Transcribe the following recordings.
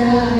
자,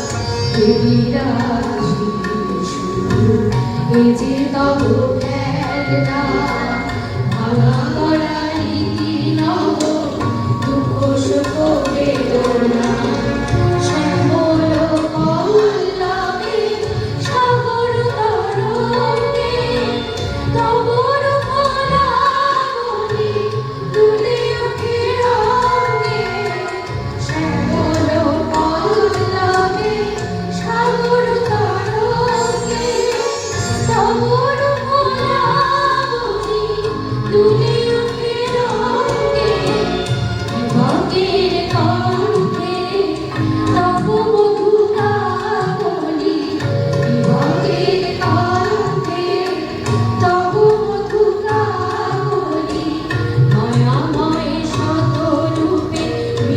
এই যে তব খেলনা ভাঙা